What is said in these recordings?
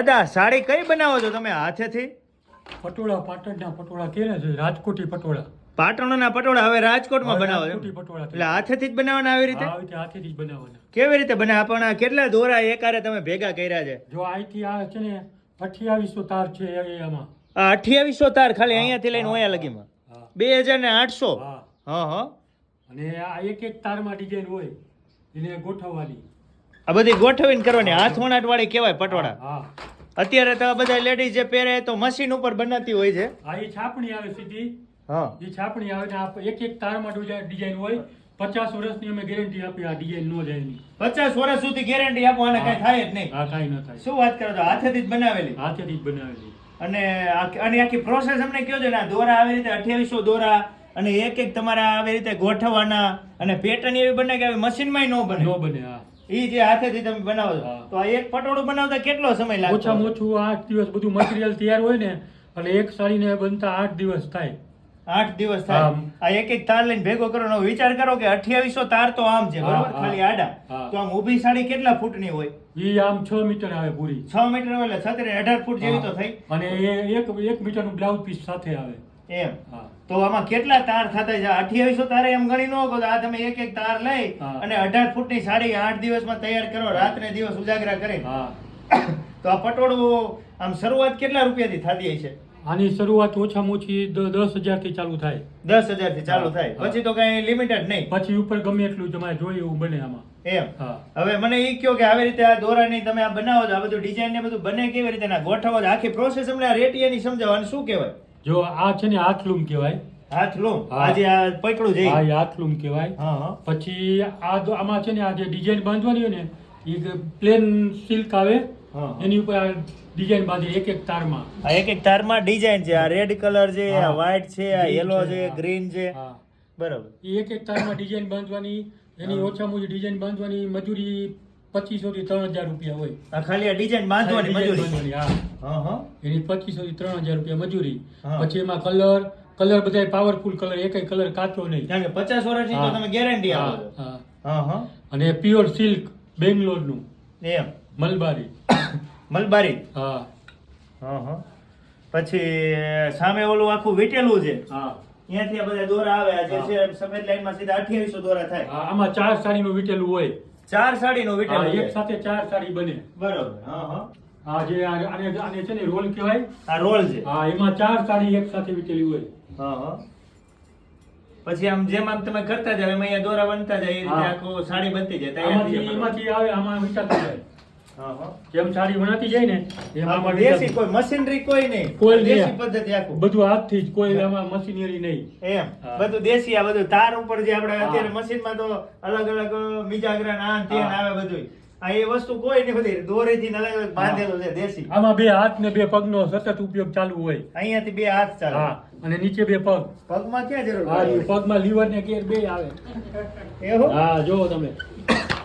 દાદા સાડી કઈ બનાવો છો તમે હાથેથી? પટોળા પાટણના પટોળા કેને છે? રાજકોટી પટોળા. પાટણના પટોળા હવે રાજકોટમાં બનાવો છો રાજકોટી પટોળા એટલે હાથેથી જ બનાવવાના આવી રીતે? હાથેથી જ બનાવવાના. કેવી રીતે બનાવે પણ આ કેટલા દોરા એકારે તમે ભેગા કર્યા છે? જો અહીંથી આ છે ને અઠ્યાવીસો તાર છે આમાં. આ અઠ્યાવીસો તાર ખાલી અહીંયાથી લઈને ઓયા લગીમાં. બે હજાર ને આઠસો? હા. હા હા. અને આ એક એક તારમાં ડિઝાઇન હોય એને ગોઠવવાની. આ બધી ગોઠવીને કરવાની. હાથ વણાટ વાળી કહેવાય પટોળા. હા. અત્યારે તો બધા લેડીઝ જે પહેરે તો મશીન ઉપર બનાવતી હોય છે. હા એ છાપણી આવે સીધી. હા. એ છાપણી આવે ને એક એક તારમાં ડિઝાઇન હોય. પચાસ વર્ષની અમે ગેરંટી આપી આ ડિઝાઇન નો જાય પચાસ વર્ષ સુધી ગેરંટી આપો અને કઈ થાય જ નહીં. હા કઈ ન થાય. શું વાત કરો છો? હાથેથી જ બનાવેલી? હાથેથી જ બનાવેલી. અને અને આખી પ્રોસેસ અમને કયો છે ને આ દોરા આવી રીતે અઠ્યાવીસો દોરા અને એક એક તમારા આવી રીતે ગોઠવવાના અને પેટર્ન એવી બને કે મશીનમાં ન બને. ન બને હા. ઈ જે હાથેથી તમે બનાવો છો તો આ એક પટોળું બનાવતા કેટલો સમય લાગે ઓછામાં ઓછું આઠ દિવસ બધું મટીરિયલ તૈયાર હોય ને એટલે એક સાડીને બનતા આઠ દિવસ થાય. આઠ દિવસ થાય? આ એક એક તાર લઈને ભેગો કરો ને વિચાર કરો કે અઠ્યાવીસો તાર તો આમ છે બરોબર? ખાલી આડા. તો આમ ઊભી સાડી કેટલા ફૂટની હોય? એ આમ છ મીટર આવે પૂરી. છ મીટર એટલે છત્રી અઢાર ફૂટ જેવી તો થઈ. અને એક એક મીટરનું બ્લાઉઝ પીસ સાથે આવે. એમ. હા. તો આમાં કેટલા તાર થતા છે? અઠ્યાવીસો તારે એમ ગણી નો આ તમે એક એક તાર લઈ અને અઢાર ફૂટની સાડી આઠ દિવસમાં તૈયાર કરો રાત ને દિવસ ઉજાગરા કરે. તો આ પટોળું આમ શરૂઆત કેટલા રૂપિયાથી થતી હશે આની શરૂઆત ઓછામાં ઓછી દસ હજારથી ચાલુ થાય. દસ હજારથી ચાલુ થાય. પછી તો કઈ લિમિટેડ નહીં. પછી ઉપર ગમે એટલું તમારે જોઈએ એવું બને આમાં. એમ. હવે મને એ કયો કે આવી રીતે આ દોરાની તમે આ બનાવો છો આ બધું ડિઝાઇન ને બધું બને કેવી રીતે? ના ગોઠવો આખી પ્રોસેસ અમને આ સમજાવો અને શું કહેવાય? જો આ છે ને હાથલૂમ કહેવાય. હાથ આજે આ પકડું જઈ? હા હાથલૂમ કહેવાય. પછી આ જો આમાં છે ને આ જે ડિઝાઇન બાંધવાની હોય ને એ પ્લેન સિલ્ક આવે હા. એની ઉપર આ ડિઝાઇન બાંધી એક એક તારમાં. આ એક એક તારમાં ડિઝાઇન છે. આ રેડ કલર છે આ વ્હાઇટ છે આ યેલો છે, છે ગ્રીન છે. બરાબર. એ એક એક તારમાં ડિઝાઇન બાંધવાની એની ઓછામાં ઓછી ડિઝાઇન બાંધવાની મજૂરી પચીસો થી ત્રણ હજાર રૂપિયા હોય. આ ખાલી આ ડિઝાઇન બાંધવાની મજૂરી? હા. હા હા. એની પચીસો થી ત્રણ હજાર રૂપિયા મજૂરી. પછી એમાં કલર કલર બધા પાવરફુલ કલર એક કલર કાચો નહીં. કારણ કે પચાસ વર્ષની તો તમે ગેરંટી આપો હા, હા. અને પ્યોર સિલ્ક બેંગ્લોરનું. એમ. મલબારી. મલબારી? હા. હા હા. પછી સામે ઓલું આખું વીટેલું છે. હા. ત્યાંથી આ બધા દોરા આવે. જે. છે સફેદ લાઈનમાં સીધા અઠ્યાવીસો દોરા થાય. આમાં ચાર સાડીનું વીટેલું હોય. ચાર સાડી નો વિટામિન એક સાથે ચાર સાડી બને. બરોબર હા હા. હા જે આને આને છે ને રોલ કહેવાય? આ રોલ છે. હા એમાં ચાર સાડી એક સાથે વીટેલી હોય. હા હા. પછી આમ જેમ આમ તમે કરતા જાવ એમાં અહીંયા દોરા બનતા જાય એ રીતે આખો સાડી બનતી જાય જાય. એમાંથી આવે આમાં વીંટાતું જાય જેમ સાડી વણાતી જાય ને એમ દેશી કોઈ મશીનરી કોઈ નહીં. કોઈ દેશી પદ્ધતિ આખું. બધું હાથથી જ કોઈ એમાં મશીનરી નહીં. એમ. બધું દેશી આ બધું તાર ઉપર જે આપણે અત્યારે મશીનમાં તો અલગ અલગ મિજાગરા ના તેન આવે બધું આ એ વસ્તુ કોઈ નહીં બધી દોરીથી અલગ અલગ બાંધેલો છે દેશી. આમાં બે હાથ ને બે પગનો સતત ઉપયોગ ચાલુ હોય. અહીંયાથી બે હાથ ચાલે. હા. અને નીચે બે પગ. પગમાં ક્યાં જરૂર હા? પગમાં લીવર ને કેર બે આવે. એવું? હા જો તમે.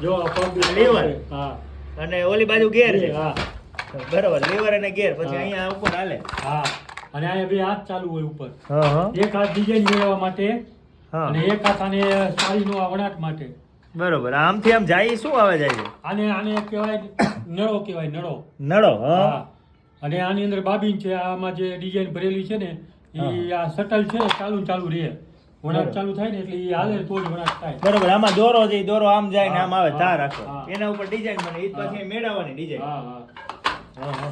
જો આ પગ. લીવર? હા. અને ઓલી બાજુ ગેર છે. હા. બરોબર લીવર અને ગેર પછી અહીંયા ઉપર હાલે. હા. અને અહીંયા બે હાથ ચાલુ હોય ઉપર. એક હાથ ડિઝાઇન મેળવવા માટે અને એક હાથ આને સારી નો વણાટ માટે. બરોબર આમથી આમ જાય શું આવે જાય આને આને કહેવાય નળો કહેવાય નળો. નળો હા. અને આની અંદર બાબીન છે આમાં જે ડિઝાઇન ભરેલી છે ને એ આ સટલ છે ચાલુ ને ચાલુ રહે. વણાટ ચાલુ થાય ને એટલે એ હાલે તો જ વણાટ થાય. બરોબર આમાં દોરો છે દોરો આમ જાય ને આમ આવે તાર હા, એના ઉપર ડિઝાઇન બને એ. પછી મેળવવાની ડિઝાઇન હા હા.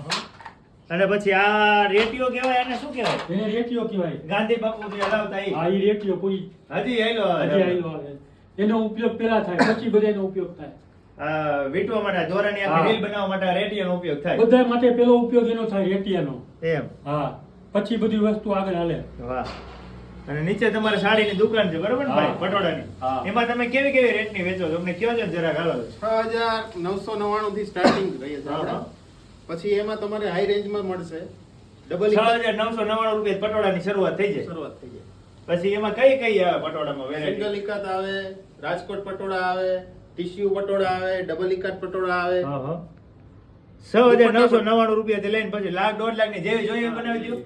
અને પછી આ રેટિયો કહેવાય એને શું કહેવાય? એને રેટિયો કહેવાય. ગાંધી બાપુ જે હલાવતા એ. હા એ રેટિયો કોઈ હજી આયલો હજી આયલો એનો ઉપયોગ પેલા થાય પછી બધાનો ઉપયોગ થાય. આ વીંટવા માટે દોરાની આખી. રીલ બનાવવા માટે રેટિયાનો ઉપયોગ થાય. બધા માટે પેલો ઉપયોગ એનો થાય રેટિયાનો એમ. હા. પછી બધી વસ્તુ આગળ હાલે. વાહ. અને નીચે તમારે સાડીની દુકાન છે બરોબર ને ભાઈ? પટોળાની. એમાં તમે કેવી કેવી રેટની વેચો છો? અમને કયો છે જરા જરાક હાલો છ હજાર નવસો નવ્વાણું થી સ્ટાર્ટિંગ રહીએ છે આપણે. પછી એમાં તમારે હાઈ રેન્જમાં મળશે. ડબલ છ હજાર નવસો નવ્વાણું રૂપિયા પટોળાની શરૂઆત થઈ જાય. શરૂઆત થઈ જાય. પછી એમાં કઈ કઈ આવે પટોળામાં સિંગલ વેરાયટી ઇકાત આવે રાજકોટ પટોળા આવે ટીશ્યુ પટોળા આવે ડબલ ઇકાત પટોળા આવે. છ હજાર નવસો નવ્વાણું રૂપિયાથી લઈને પછી લાખ દોઢ લાખની જેવી જોઈએ બનાવી દો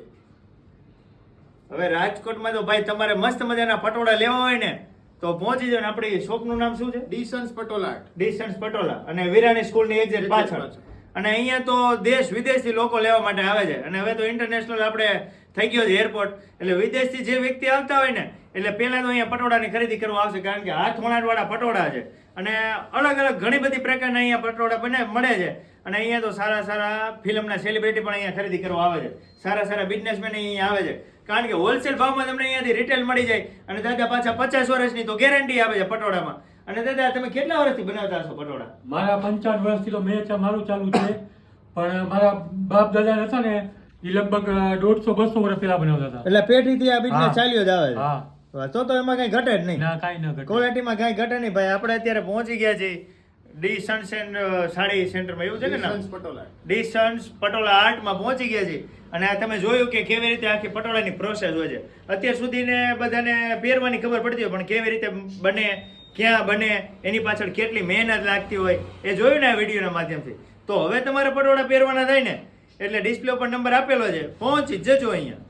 હવે રાજકોટમાં તો ભાઈ તમારે મસ્ત મજાના પટોળા લેવા હોય ને તો પહોંચી જાવ આપણી શોપનું નામ શું છે? ડીસન્સ પટોળા ડિસન્સ પટોળા. અને વિરાણી સ્કૂલની એક્ઝેક્ટ પાછળ. પાછળ. અને અહીંયા તો દેશ વિદેશથી લોકો લેવા માટે આવે છે. અને હવે તો ઇન્ટરનેશનલ આપણે થઈ ગયો છે એરપોર્ટ એટલે વિદેશથી જે વ્યક્તિ આવતા હોય ને એટલે પહેલા તો અહીંયા પટોળાની ખરીદી કરવા આવશે કારણ કે હાથ વણાટવાળા પટોળા છે. અને અલગ અલગ ઘણી બધી પ્રકારના અહીંયા પટોળા બને મળે છે. અને અહીંયા તો સારા સારા ફિલ્મના સેલિબ્રિટી પણ અહીંયા ખરીદી કરવા આવે છે. સારા સારા બિઝનેસમેન અહીંયા આવે છે. કારણ કે હોલસેલ ભાવમાં તમને અહીંયાથી રિટેલ મળી જાય. અને દાદા પાછા પચાસ વર્ષની તો ગેરંટી આવે છે પટોળામાં. અને દાદા તમે કેટલા વર્ષથી બનાવતા હશો પટોળા? મારા પંચાવન વર્ષથી તો મેં મારું ચાલુ છે. પણ મારા બાપ દાદા હતા ને એ લગભગ દોઢસો બસો વર્ષ પહેલા બનાવતા હતા. એટલે પેઢીથી આ બિઝનેસ ચાલ્યો જ આવે હા. તો તો એમાં કઈ ઘટે જ નહીં. ના કાંઈ ન ઘટે. ક્વોલિટીમાં કઈ ઘટે નહીં ભાઈ. આપણે અત્યારે પહોંચી ગયા છીએ ડી સન્સ એન્ડ સાડી સેન્ટરમાં એવું છે કે ના પટોલા પટોળા ડી સન્સ પટોળા આર્ટમાં પહોંચી ગયા છે અને આ તમે જોયું કે કેવી રીતે આખી પટોળાની પ્રોસેસ હોય છે. અત્યાર સુધીને બધાને પહેરવાની ખબર પડતી હોય પણ કેવી રીતે બને ક્યાં બને એની પાછળ કેટલી મહેનત લાગતી હોય એ જોયું ને આ વિડીયોના માધ્યમથી. તો હવે તમારે પટોળા પહેરવાના થાય ને? એટલે ડિસ્પ્લે ઉપર નંબર આપેલો છે. પહોંચી જ જજો અહીંયા.